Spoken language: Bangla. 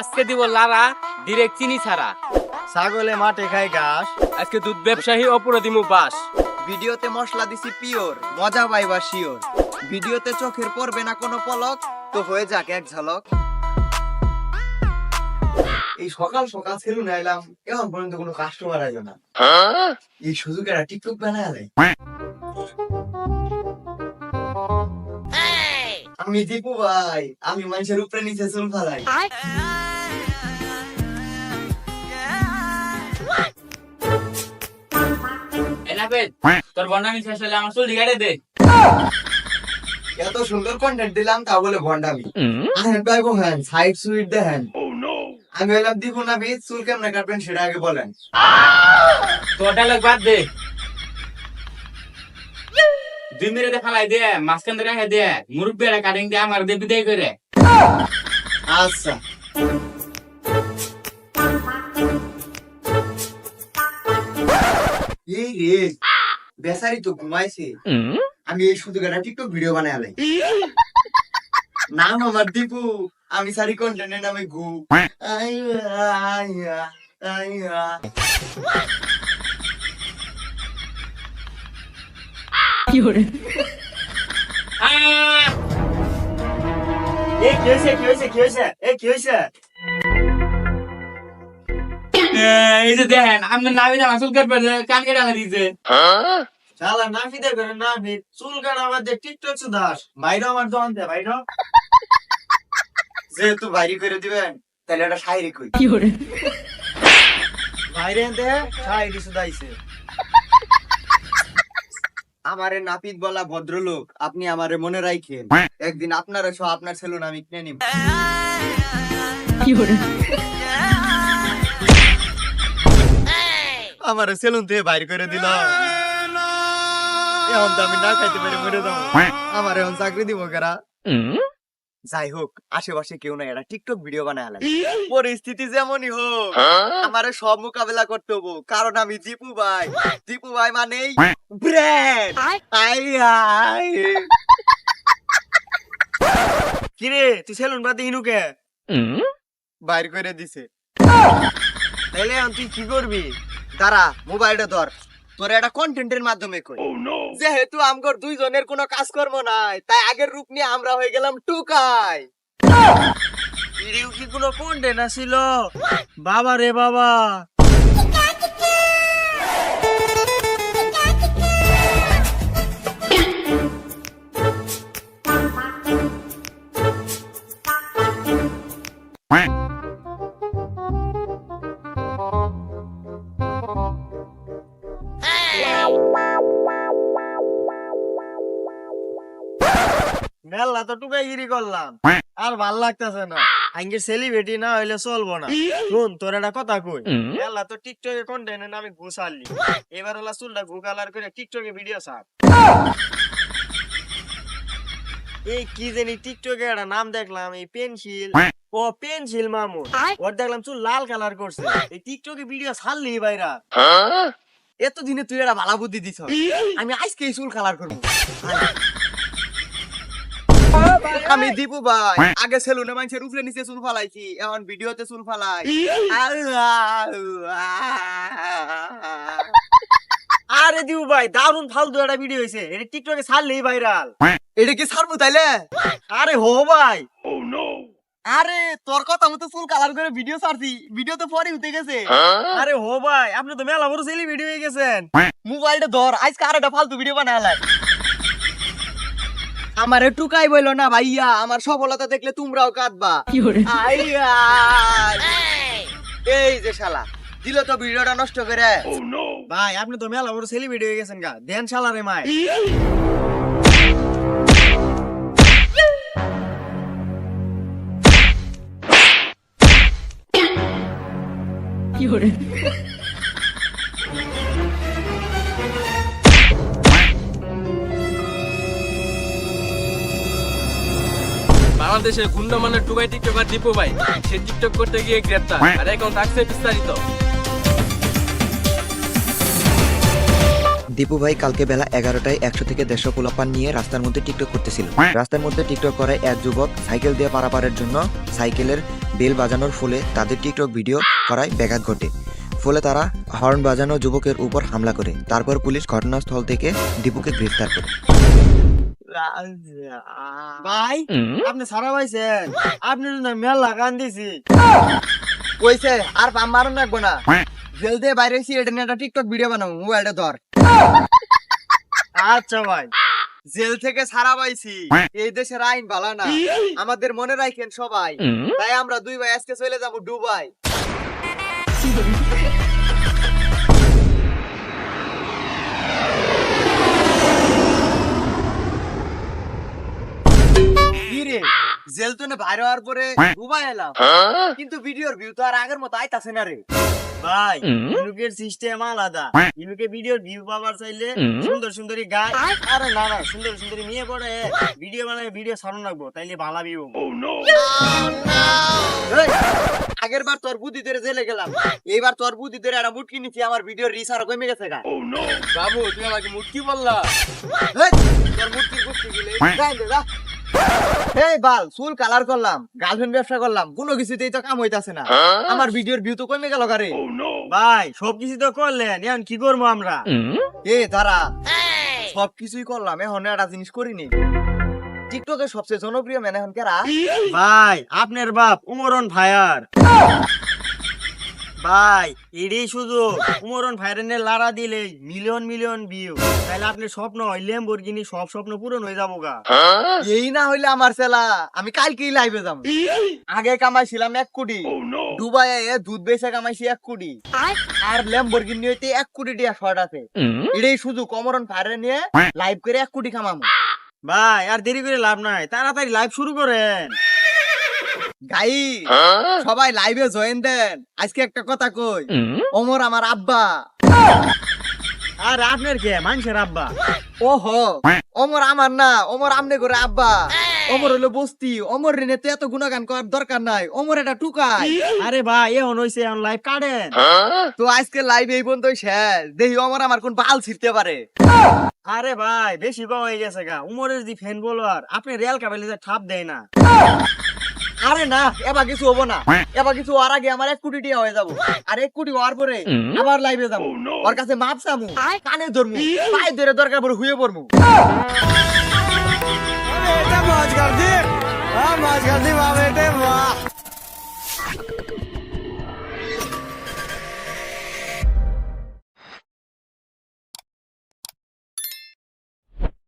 আজকে দিব লারা ডিরেক্ট চিনি ছাড়া। ছাগলে মাঠে খায় ঘাস। আজকে দুধ ব্যবসায়ী অপরে দিমু বাস। ভিডিওতে মশলা দিছি পিওর মজা পাইবা শিওর। ভিডিওতে চোখের পড়বে না কোনো পলক তো হয়ে যাক এক ঝলক। এই সকাল সকাল সেলুন আইলাম এখন পর্যন্ত কোনো কাস্টমার আইলো না। এই সুযোগে একটা টিকটক বানায় আমি দীপু ভাই আমি মানুষের উপরে নিচে চুল ফালাই। তোর বন্ডামি শেষ হলে আমার চুল দিগাড়ে দে। এত সুন্দর কন্টেন্ট দিলাম তা বলে ভন্ডামি হ্যাঁ হ্যাঁ সাইড সুইট দেখেন। আমি বললাম দিব না বীজ চুল কেমনে কাটবেন সেটা আগে বলেন। তোর ডায়লগ বাদ দে। দুই মিনিটে ফালাই দে মাঝখান ধরে রেখে দে। মুরব্বী কাটিং দিয়ে আমার দিয়ে বিদায় করে। আচ্ছা। এই রে বেচারি তো ঘুমাইছে। আমি এই শুধু একটা টিকটক ভিডিও বানাই আলাই নাম আমার দীপু আমি সারি কন্টেন্টের নামে গু। আইয়া আইয়া আইয়া। এ কি হয়েছে কি হয়েছে কি হয়েছে এ কি হয়েছে এই যে দেখেন আপনার নামি না চুল কাটবে কান কেটে আনা দিয়েছে শালা নাফিদের করে নাফি চুল কাটা আমাদের টিকটক সুদাস বাইরে আমার দোকান দে বাইরে যেহেতু বাইরে করে দিবেন তাহলে এটা শায়রি কই বাইরে দে শায়রি সুদাইছে আমারে নাপিত বলা ভদ্রলোক আপনি আমারে মনে রাখেন একদিন আপনারা সহ আপনার সেলুন আমি কিনে নিব। আমারে সেলুন থেকে বাইর করে দিল। এখন তো আমি না খাইতে পারি মরে যাব। আমার এখন চাকরি দিব কারা? যাই হোক আশেপাশে কেউ নাই একটা টিকটক ভিডিও বানায় আলাম পরিস্থিতি যেমনই হোক আমারে সব মোকাবেলা করতে হব কারণ আমি দীপু ভাই। দীপু ভাই মানেই ব্র্যান্ড আই আই। কিরে তুই সেলুন বাদে ইনুকে বাইর করে দিছে। তাইলে এখন তুই কি করবি? দাঁড়া মোবাইলটা ধর। তোর একটা কন্টেন্টের মাধ্যমে কই যেহেতু আমগর দুইজনের কোনো কাজকর্ম নাই তাই আগের রূপ নিয়ে আমরা হয়ে গেলাম টুকাই। ভিডিও কি কোনো কন্টেন্ট আছিল বাবা রে বাবা। গিরি করলাম। আর ভালো লাগতেছে না। আঙ্গের সেলিব্রিটি না হইলে চলবো না। শুন তোর একটা কথা কই? তো টিকটকে কন্টেন্টের নামে ঘুষালি। এবার চুলটা ঘু কালার করে টিকটকে ভিডিও ছাড়। এই কি জানি টিকটকে একটা নাম দেখলাম এই পেন্সিল ও পেন্সিল মামুন। ওর দেখলাম চুল লাল কালার করছে। এই টিকটকে ভিডিও ছাড়লি বাইরা এত দিনে তুই একটা ভালো বুদ্ধি দিছ আমি আজকে চুল কালার করব। আমি দীপু ভাই। আগে সেলুনে মানুষের উপরে নিচে চুল ফালাইছি এখন ভিডিওতে চুল ফালাই। আরে দীপু ভাই দারুণ ফালতু একটা ভিডিও হয়েছে এটা টিকটকে ছাড়লেই ভাইরাল এটা কি ছাড়বো তাইলে? আরে হো ভাই। আরে তোর কথা মতো চুল কালার করে ভিডিও ছাড়ছি। ভিডিও তো পরে উঠে গেছে। আরে হো ভাই আপনি তো মেলা বড় সেলি ভিডিও হয়ে গেছেন। মোবাইলটা ধর আজকে আর একটা ফালতু ভিডিও বানালাই আমার টুকাই বইলো না ভাইয়া আমার সফলতা দেখলে তোমরাও কাঁদবা। আইয়া এই। যে শালা দিল তো ভিডিওটা নষ্ট করে। ভাই আপনি তো মেলা বড় সেলিব্রিটি হয়ে গেছেন গা। দেন শালা রে মাই। বাংলাদেশে গুন্ডমানের টুবাই টিকটকার দীপু ভাই সে টিকটক করতে গিয়ে গ্রেপ্তার। আর এখন থাকছে বিস্তারিত। দীপু ভাই কালকে বেলা এগারোটায় একশো থেকে দেড়শো পোলাপান নিয়ে রাস্তার মধ্যে টিকটক করতেছিল। রাস্তার মধ্যে টিকটক করায় এক যুবক সাইকেল দিয়ে পারাপারের জন্য সাইকেলের বেল বাজানোর ফলে তাদের টিকটক ভিডিও করায় ব্যাঘাত ঘটে। ফলে তারা হর্ন বাজানো যুবকের উপর হামলা করে। তারপর পুলিশ ঘটনাস্থল থেকে দীপুকে গ্রেফতার করে। ভাই আপনি সারা পাইছেন আপনি না মেল লাগান দিছি কইছে আর পাম মারুন রাখব না জেল দিয়ে বাইরে এসে এটা একটা টিকটক ভিডিও বানাবো মোবাইলটা ধর আচ্ছা ভাই জেল থেকে সারা পাইছি এই দেশের আইন ভালো না আমাদের মনে রাখেন সবাই তাই আমরা দুই ভাই আজকে চলে যাব দুবাই রে জেল তো না বাইরে হওয়ার পরে দুবাই এলাম। কিন্তু ভিডিওর ভিউ তো আর আগের মতো আইতাছে না রে। ভাই ইনুকের সিস্টেম আলাদা। ইনুকে ভিডিওর ভিউ পাবার চাইলে সুন্দর সুন্দরী গান আরে না না সুন্দর সুন্দরী মেয়ে পড়ে। ভিডিও বানায় ভিডিও সারণ রাখব তাইলে ভালো ভিউ আগের বার তোর বুদ্ধি ধরে জেলে গেলাম। এইবার তোর বুদ্ধি ধরে একটা মুটকি নিচ্ছি আমার ভিডিওর রিস আরও কমে গেছে গা। বাবু তুমি আমাকে মুটকি বললা। তোর মুটকির কুস্তি গিলে যাই দে, যা। এই বাল চুল কালার করলাম গার্লফ্রেন্ড ব্যবসা করলাম কোনো কিছুতেই তো কাম হইতাছে না। আমার ভিডিওর ভিউ তো কমে গেল গারে। ভাই সবকিছু তো করলেন এখন কি করব আমরা? এ দাঁড়া। সবকিছুই করলাম এখন একটা জিনিস করিনি। টিকটকের সবচেয়ে জনপ্রিয় ম্যান এখন কেরা? ভাই আপনার বাপ উমরন ভাইয়ার ভাই এটাই শুধু উমরন ভাইরানের লারা দিলে মিলিয়ন মিলিয়ন ভিউ তাহলে আপনার স্বপ্ন হয় ল্যাম্বরগিনি সব স্বপ্ন পূরণ হয়ে যাব গা। এই না হইলে আমার সেলা আমি কালকেই লাইভে যাব। আগে কামাইছিলাম এক কোটি। দুবাই এ দুধ বেচে কামাইছি এক কোটি। আর ল্যাম্বরগিনি হইতে এক কোটি টিয়া শর্ট আছে। এটাই শুধু কমরন ফায়ারে নিয়ে লাইভ করে এক কোটি কামাবো ভাই আর দেরি করে লাভ নাই। তাড়াতাড়ি লাইভ শুরু করেন। গাই সবাই লাইভে জয়েন দেন। আজকে একটা কথা কই। ওমর আমার আব্বা। আর আপনার কে? মানুষের আব্বা। ওহো ওমর আমার না ওমর আমনে করে আব্বা। অমর হলো বস্তি। ওমর রেনে তো এত গুণগান করার দরকার নাই। অমর এটা টুকাই আরে ভাই এখন হইছে এখন লাইভ কাটেন। তো আজকে লাইভ এই পর্যন্ত শেষ। দেখি অমর আমার কোন বাল ছিড়তে পারে। আরে ভাই বেশি কম হয়ে গেছে গা। উমরের যে ফ্যান বলার আপনি রিয়াল কাবেলে ঠাপ দেয় না। আরে না এবার কিছু হব না। এবার কিছু হওয়ার আগে আমার এক কোটি টিয়া হয়ে যাব। আর এক কোটি হওয়ার পরে আবার লাইভে যাব। ওর কাছে মাপ চামু। কানে ধরমু। পায়ে ধরে দরকার পরে হুয়ে পড়মু।